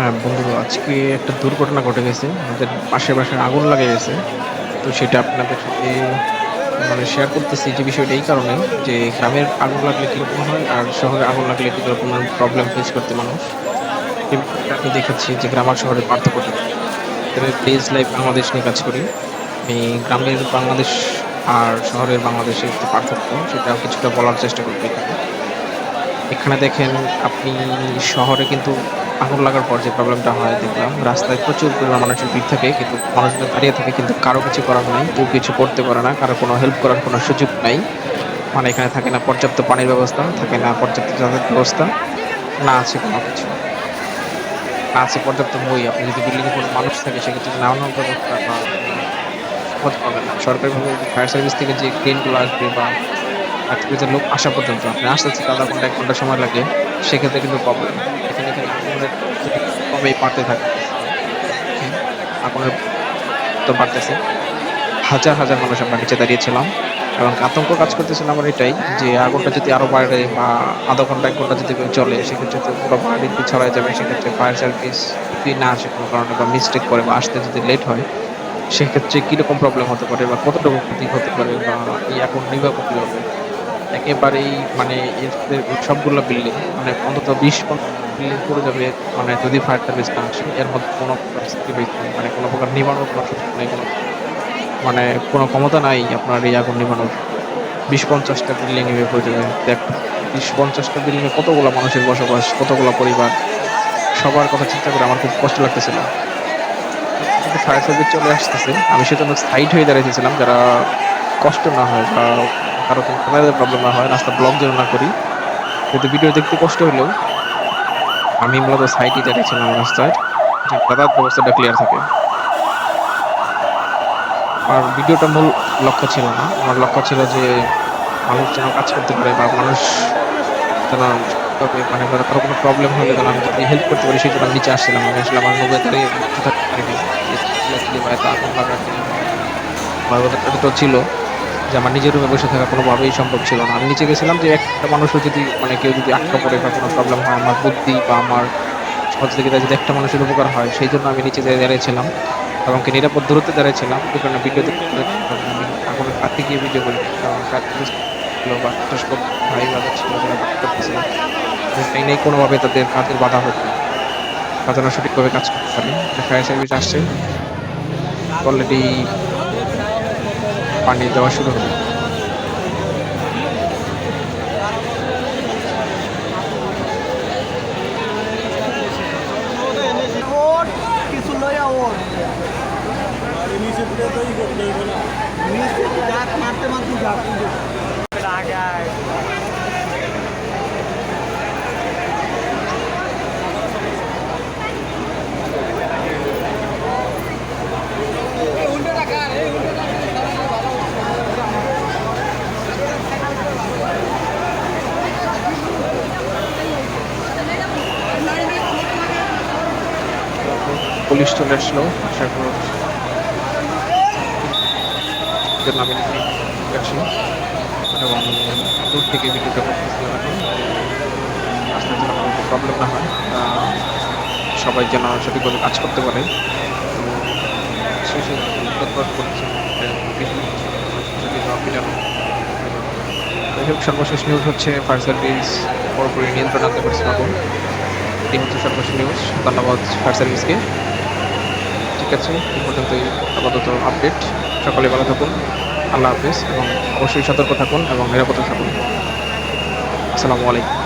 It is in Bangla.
হ্যাঁ, বন্ধু আজকে একটা দুর্ঘটনা ঘটে গেছে। আমাদের পাশের বাসায় আগুন লাগে গেছে। তো সেটা আপনাদের সাথে মানে শেয়ার করতেছি যে বিষয়টা এই কারণে যে গ্রামের আগুন লাগলে কীরকম হয় আর শহরে আগুন লাগলে কীরকম প্রবলেম ফেস করতে মানুষ। আমি দেখাচ্ছি যে গ্রাম আর শহরের পার্থক্যটা। তবে পেজ লাইফ বাংলাদেশ নিয়ে কাজ করি। আমি গ্রামের বাংলাদেশ আর শহরের বাংলাদেশের যে পার্থক্য সেটা কিছুটা বলার চেষ্টা করব এখানে। এখানে দেখেন আপনি শহরে কিন্তু আগুন লাগার পর যে প্রবলেমটা হয়, দেখলাম রাস্তায় প্রচুর পরিমাণ মানুষের ভিড় থাকে, কিন্তু মানুষজন দাঁড়িয়ে থাকে, কিন্তু কারও কিছু করার নাই, কেউ কিছু করতে পারে না, কারও কোনো হেল্প করার কোনো সুযোগ নাই। মানে এখানে থাকে না পর্যাপ্ত পানির ব্যবস্থা, থাকে না পর্যাপ্ত যাতায়াত ব্যবস্থা, না আছে কোনো কিছু। না আছে পর্যাপ্ত বই, আপনি যদি বিল্ডিংয়ে কোনো মানুষ থাকে, সেক্ষেত্রে নামানোর ব্যবস্থা বা খোঁজ পাবেন না। সরকারিভাবে ফায়ার সার্ভিস থেকে যে ক্রেনগুলো আসবে বা সার্ভিসের লোক আসা পর্যন্ত, আপনি আসতে আধা ঘণ্টা, এক ঘণ্টা সময় লাগে, সেক্ষেত্রে কিন্তু প্রবলেম এখানে এখানে কমেই বাড়তে থাকে। আগুনের তো বাড়তেছে হাজার হাজার মানুষ আমরা নিচে দাঁড়িয়েছিলাম। এবং আতঙ্ক কাজ করতেছিল আমার এটাই যে আগুনটা যদি আরও বাড়ে বা আধা ঘণ্টা, এক ঘণ্টা যদি চলে, সেক্ষেত্রে তো পুরো বাড়িতে ছড়ায় যাবে। সেক্ষেত্রে ফায়ার সার্ভিস যদি না আসে কোনো কারণে বা মিস্টেক করে বা আসতে যদি লেট হয়, সেক্ষেত্রে কীরকম প্রবলেম হতে পারে বা কতটুকু ক্ষতি হতে পারে বা এই এখন আগুন নিভাবো হবে? একেবারেই মানে এর সবগুলো বিল্ডিং মানে অন্তত বিশ বিল্ডিং পড়ে যাবে মানে যদি ফায়ার সার্ভিস না আসে, এর মধ্যে কোনো মানে কোনো প্রকার কোনো সুযোগ নেই, কোনো মানে কোনো ক্ষমতা নাই আপনার এই আগুন নিবানোর বিশ পঞ্চাশটা বিল্ডিং এভাবে পড়ে যাবে। দেখ, বিশ পঞ্চাশটা বিল্ডিং এ কতগুলো মানুষের বসবাস, কতগুলো পরিবার? সবার কথা চিন্তা করে আমার খুব কষ্ট লাগতেছিল। ফায়ার সার্ভিস চলে আসতেছে। আমি সেজন্য সাইড হয়ে দাঁড়িয়েছিলাম যারা কষ্ট না হয় বা কারও ক্যামেরাতে প্রবলেম না হয়, রাস্তা ব্লক যেন না করি। কিন্তু ভিডিও দেখতে কষ্ট হলেও আমি মূলত সাইডে দাঁড়িয়েছিলাম রাস্তায় যাতায়াত ব্যবস্থাটা ক্লিয়ার থাকে আর ভিডিওটা মূল লক্ষ্য ছিল না আমার লক্ষ্য ছিল যে মানুষ যেন কাজ করতে পারে বা মানুষ যেন মানে কারও কোনো প্রবলেম হলে যেন আমি যদি হেল্প করতে পারি সেই জন্য নিচে আসছিলাম আমি আসলে আমার নৌকায় দাঁড়িয়ে থাকতে পারিনি ছিল যে আমার নিজের রুমে বসে থাকা কোনোভাবেই সম্ভব ছিল না। আমি নিচে গেছিলাম যে একটা মানুষও যদি মানে কেউ যদি আটকা পড়ে বা কোনো প্রবলেম হয়, আমার বুদ্ধি বা আমার সহযোগিতা যদি একটা মানুষের উপকার হয়, সেই জন্য আমি নিচে দাঁড়িয়েছিলাম এবং কি নিরাপদ দূরত্বে দাঁড়িয়েছিলাম। যে কারণে ভিডিও দেখতে আমি এখন কাছে গিয়ে ভিডিও করি। কারণ ছিল বা বিশেষ ভাই ছিল যারা কাজ করতেছিল এই নেই, কোনোভাবে তাদের কাজের বাধা হতো তারা সঠিকভাবে কাজ করতে পারে ফায়ার সার্ভিস আসছে অলরেডি পানি দেওয়া শুরু হবে। মারতে মারতে পুলিশ চলে আসলো নামে গেছি। এবং দূর থেকে প্রবলেম না হয়। সবাই যেন সঠিকভাবে কাজ করতে পারে। সর্বশেষ নিউজ হচ্ছে ফায়ার সার্ভিস পুরোপুরি নিয়ন্ত্রণ আনতে পারছে আগুন এটি হচ্ছে সর্বশেষ নিউজ ধন্যবাদ ফায়ার সার্ভিসকে ঠিক আছে, এই পর্যন্তই আপাতত আপডেট সকালে ভালো থাকুন, আল্লাহ হাফিজ, এবং অবশ্যই সতর্ক থাকুন এবং নিরাপদে থাকুন। আসসালামু আলাইকুম।